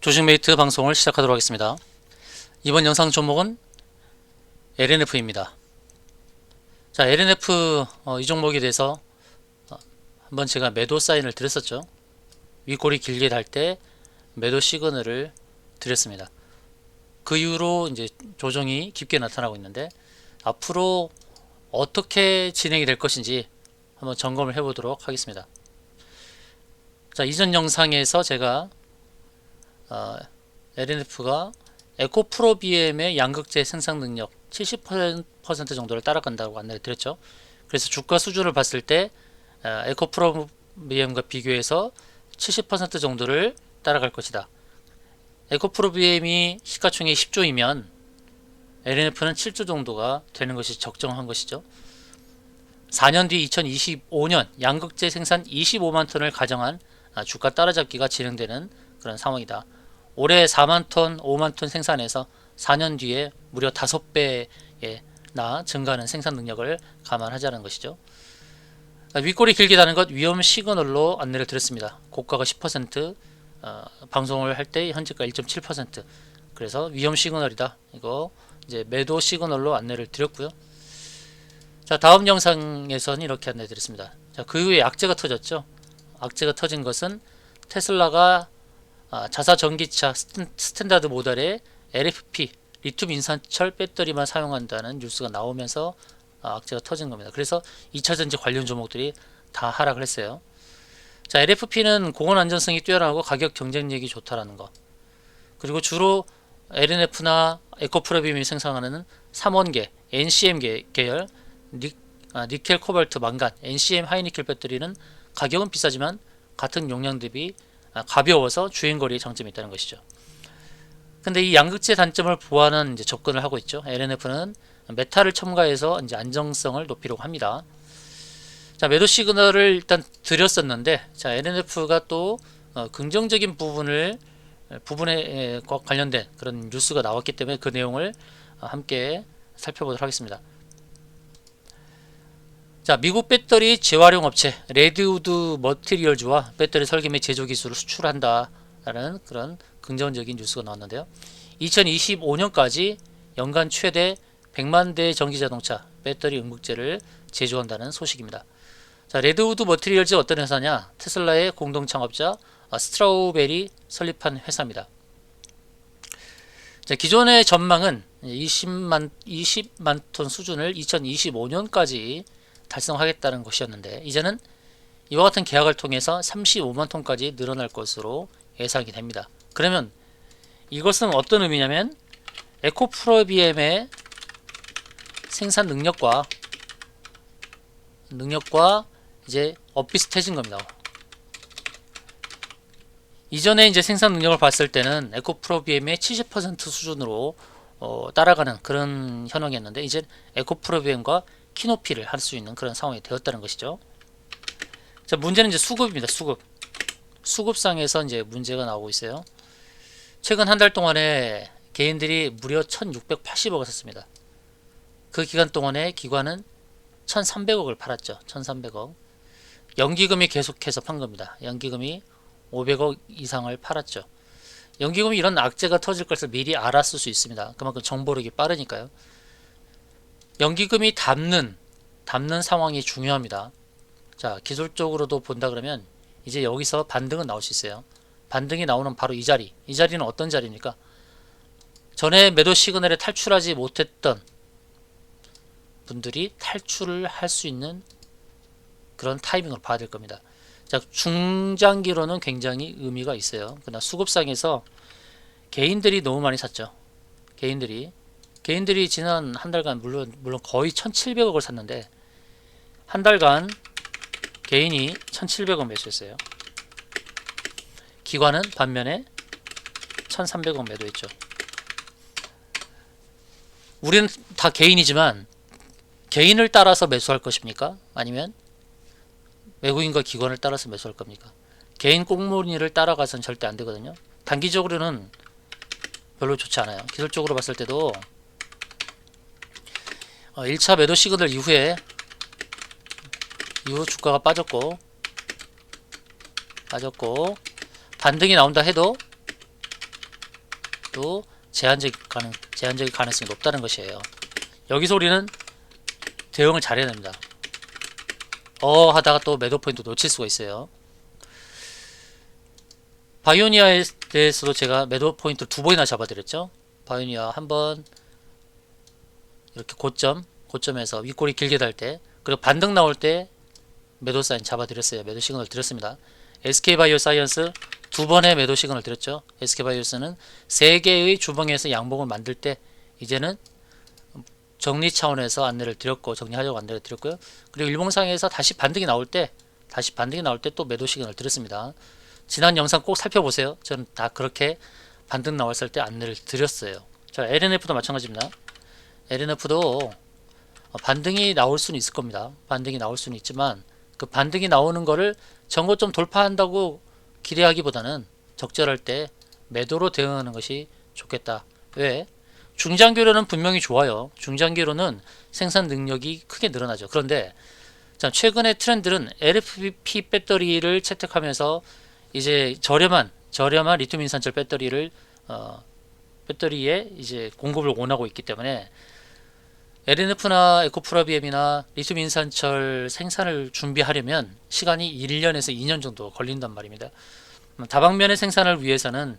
조식메이트 방송을 시작하도록 하겠습니다. 이번 영상 종목은 LNF입니다. 자, LNF 어, 이 종목에 대해서 어, 한번 제가 매도 사인을 드렸었죠. 윗골이 길게 달 때 매도 시그널을 드렸습니다. 그 이후로 이제 조정이 깊게 나타나고 있는데 앞으로 어떻게 진행이 될 것인지 한번 점검을 해보도록 하겠습니다. 자, 이전 영상에서 제가 어, LNF가 에코프로비엠의 양극재 생산 능력 70% 정도를 따라간다고 안내를 드렸죠. 그래서 주가 수준을 봤을 때 어, 에코프로비엠과 비교해서 70% 정도를 따라갈 것이다. 에코프로비엠이 시가총액 10조이면 LNF는 7조 정도가 되는 것이 적정한 것이죠. 4년 뒤 2025년 양극재 생산 25만 톤을 가정한 아, 주가 따라잡기가 진행되는 그런 상황이다. 올해 4만 톤, 5만 톤 생산해서 4년 뒤에 무려 5배나 증가하는 생산 능력을 감안하자는 것이죠. 윗골이 길게 다는 것 위험 시그널로 안내를 드렸습니다. 고가가 10%, 어, 방송을 할 때 현재가 1.7% 그래서 위험 시그널이다. 이거 이제 매도 시그널로 안내를 드렸고요. 자 다음 영상에서는 이렇게 안내 드렸습니다. 자 그 이후에 악재가 터졌죠. 악재가 터진 것은 테슬라가 아, 자사 전기차 스탠- 스탠다드 모델의 LFP 리튬 인산철 배터리만 사용한다는 뉴스가 나오면서 아, 악재가 터진 겁니다. 그래서 2차 전지 관련 종목들이 다 하락을 했어요. 자, LFP는 공원 안전성이 뛰어나고 가격 경쟁력이 좋다라는 거. 그리고 주로 LNF나 에코프로빔이 생산하는 3원계, NCM 계- 계열, 니, 아, 니켈, 코발트, 망간, NCM 하이니켈 배터리는 가격은 비싸지만 같은 용량 대비 아, 가벼워서 주행거리에 장점이 있다는 것이죠. 근데 이 양극재 단점을 보완한 이제 접근을 하고 있죠. LNF는 메탈을 첨가해서 이제 안정성을 높이려고 합니다. 자, 매도 시그널을 일단 드렸었는데, 자, LNF가 또 어, 긍정적인 부분을 부분에 관련된 그런 뉴스가 나왔기 때문에 그 내용을 어, 함께 살펴보도록 하겠습니다. 자, 미국 배터리 재활용 업체 레드우드 머티리얼즈와 배터리 설계 및 제조 기술을 수출한다라는 그런 긍정적인 뉴스가 나왔는데요. 2025년까지 연간 최대 100만 대 전기 자동차 배터리 응급제를 제조한다는 소식입니다. 자, 레드우드 머티리얼즈 어떤 회사냐? 테슬라의 공동 창업자 아, 스트라우베리 설립한 회사입니다. 자, 기존의 전망은 20만 20만 톤 수준을 2025년까지 달성하겠다는 것이었는데 이제는 이와 같은 계약을 통해서 35만 톤까지 늘어날 것으로 예상이 됩니다. 그러면 이것은 어떤 의미냐면 에코프로비엠의 생산 능력과 능력과 이제 엇비슷해진 겁니다. 이전에 이제 생산 능력을 봤을 때는 에코프로비엠의 70% 수준으로 어, 따라가는 그런 현황이었는데 이제 에코프로비엠과 키노피를 할 수 있는 그런 상황이 되었다는 것이죠. 자, 문제는 이제 수급입니다. 수급. 수급상에서 이제 문제가 나오고 있어요. 최근 한 달 동안에 개인들이 무려 1,680억을 샀습니다. 그 기간 동안에 기관은 1,300억을 팔았죠. 1,300억. 연기금이 계속해서 판 겁니다. 연기금이 500억 이상을 팔았죠. 연기금이 이런 악재가 터질 것을 미리 알았을 수 있습니다. 그만큼 정보력이 빠르니까요. 연기금이 담는 담는 상황이 중요합니다. 자 기술적으로도 본다 그러면 이제 여기서 반등은 나올 수 있어요. 반등이 나오는 바로 이 자리. 이 자리는 어떤 자리입니까? 전에 매도 시그널에 탈출하지 못했던 분들이 탈출을 할 수 있는 그런 타이밍으로 봐야 될 겁니다. 자 중장기로는 굉장히 의미가 있어요. 그러나 수급상에서 개인들이 너무 많이 샀죠. 개인들이 개인들이 지난 한 달간 물론 물론 거의 1,700억을 샀는데 한 달간 개인이 1,700억 매수했어요. 기관은 반면에 1,300억 매도했죠. 우리는 다 개인이지만 개인을 따라서 매수할 것입니까? 아니면 외국인과 기관을 따라서 매수할 겁니까? 개인 꽁무니를 따라가서는 절대 안 되거든요. 단기적으로는 별로 좋지 않아요. 기술적으로 봤을 때도 어, 1차 매도 시그널 이후에 이후 주가가 빠졌고 빠졌고 반등이 나온다 해도 또 제한적 가능 제한적인 가능성이 높다는 것이에요. 여기서 우리는 대응을 잘해야 됩니다. 어 하다가 또 매도 포인트 놓칠 수가 있어요. 바이오니아에 대해서도 제가 매도 포인트 두 번이나 잡아드렸죠. 바이오니아 한 번 이렇게 고점 고점에서 윗골이 길게 달 때 그리고 반등 나올 때 매도 사인 잡아드렸어요. 매도 시그널 드렸습니다. SK 바이오 사이언스 두 번의 매도 시그널 드렸죠. SK 바이오스는 세 개의 주봉에서 양봉을 만들 때 이제는 정리 차원에서 안내를 드렸고 정리하려고 안내를 드렸고요. 그리고 일봉상에서 다시 반등이 나올 때 다시 반등이 나올 때 또 매도 시그널 드렸습니다. 지난 영상 꼭 살펴보세요. 저는 다 그렇게 반등 나왔을 때 안내를 드렸어요. 자, LNF도 마찬가지입니다. LNF도 반등이 나올 수는 있을 겁니다. 반등이 나올 수는 있지만 그 반등이 나오는 거를 전고점 돌파한다고 기대하기보다는 적절할 때 매도로 대응하는 것이 좋겠다. 왜? 중장기로는 분명히 좋아요. 중장기로는 생산 능력이 크게 늘어나죠. 그런데 자, 최근의 트렌드는 LFP 배터리를 채택하면서 이제 저렴한 저렴한 리튬 인산철 배터리를 어, 배터리에 이제 공급을 원하고 있기 때문에 LNF나 에코프라비엠이나 리튬 인산철 생산을 준비하려면 시간이 1년에서 2년 정도 걸린단 말입니다. 음, 다방면의 생산을 위해서는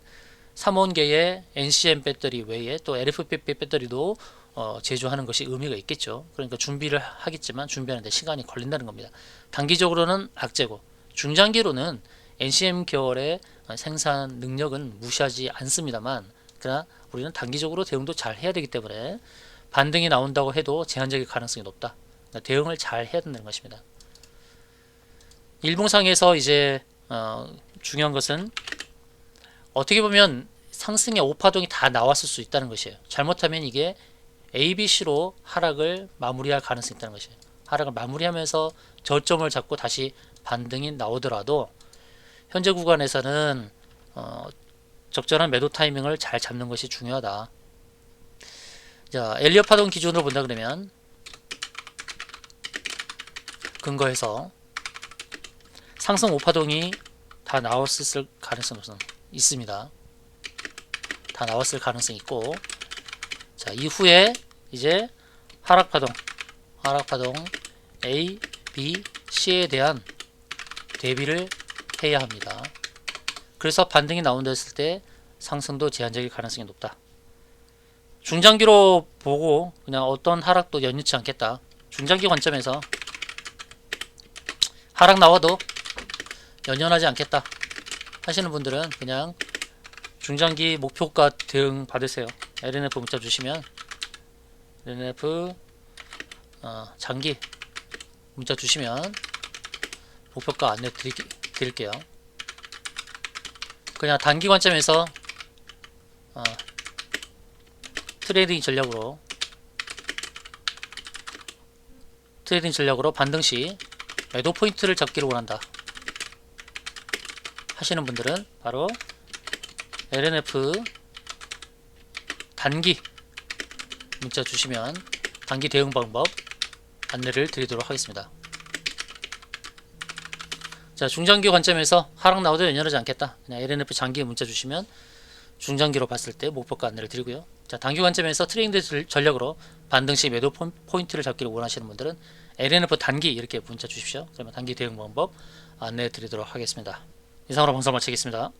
3원계의 NCM 배터리 외에 또 LFP 배터리도 어, 제조하는 것이 의미가 있겠죠. 그러니까 준비를 하겠지만 준비하는데 시간이 걸린다는 겁니다. 단기적으로는 악재고 중장기로는 NCM 계열의 생산 능력은 무시하지 않습니다만 그러나 우리는 단기적으로 대응도 잘 해야 되기 때문에 반등이 나온다고 해도 제한적인 가능성이 높다. 그러니까 대응을 잘 해야 된다는 것입니다. 일봉상에서 이제 어, 중요한 것은 어떻게 보면 상승의 오파동이 다 나왔을 수 있다는 것이에요. 잘못하면 이게 ABC로 하락을 마무리할 가능성이 있다는 것이에요. 하락을 마무리하면서 저점을 잡고 다시 반등이 나오더라도 현재 구간에서는 어, 적절한 매도 타이밍을 잘 잡는 것이 중요하다. 자, 엘리어 파동 기준으로 본다 그러면 근거해서 상승 5파동이 다 나왔을 가능성이 있습니다. 다 나왔을 가능성이 있고 자, 이후에 이제 하락 파동 하락 파동 A, B, C에 대한 대비를 해야 합니다. 그래서 반등이 나온다 했을 때 상승도 제한적일 가능성이 높다. 중장기로 보고 그냥 어떤 하락도 연연치 않겠다. 중장기 관점에서 하락 나와도 연연하지 않겠다 하시는 분들은 그냥 중장기 목표가 대응 받으세요. LNF 문자 주시면 LNF 어, 장기 문자 주시면 목표가 안내 드리, 드릴게요. 그냥 단기 관점에서 어, 트레이딩 전략으로 트레이딩 전략으로 반등 시 매도 포인트를 잡기를 원한다 하시는 분들은 바로 LNF 단기 문자 주시면 단기 대응 방법 안내를 드리도록 하겠습니다. 자 중장기 관점에서 하락 나오도 연연하지 않겠다. 그냥 LNF 장기 문자 주시면 중장기로 봤을 때 목표가 안내를 드리고요. 자 단기 관점에서 트레이드 전략으로 반등 시 매도 포- 포인트를 잡기를 원하시는 분들은 LNF 단기 이렇게 문자 주십시오. 그러면 단기 대응 방법 안내해 드리도록 하겠습니다. 이상으로 방송 마치겠습니다.